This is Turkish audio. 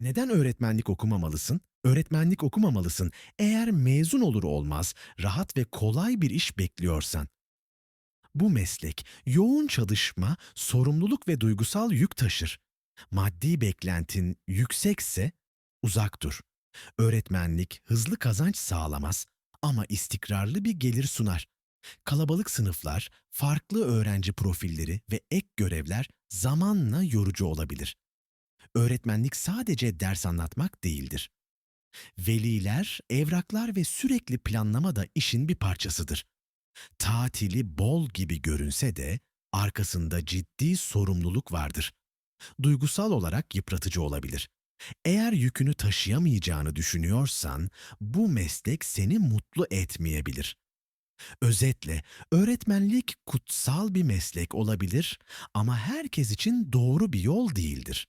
Neden öğretmenlik okumamalısın? Öğretmenlik okumamalısın eğer mezun olur olmaz rahat ve kolay bir iş bekliyorsan. Bu meslek yoğun çalışma, sorumluluk ve duygusal yük taşır. Maddi beklentin yüksekse uzak dur. Öğretmenlik hızlı kazanç sağlamaz ama istikrarlı bir gelir sunar. Kalabalık sınıflar, farklı öğrenci profilleri ve ek görevler zamanla yorucu olabilir. Öğretmenlik sadece ders anlatmak değildir. Veliler, evraklar ve sürekli planlama da işin bir parçasıdır. Tatili bol gibi görünse de arkasında ciddi sorumluluk vardır. Duygusal olarak yıpratıcı olabilir. Eğer yükünü taşıyamayacağını düşünüyorsan bu meslek seni mutlu etmeyebilir. Özetle öğretmenlik kutsal bir meslek olabilir ama herkes için doğru bir yol değildir.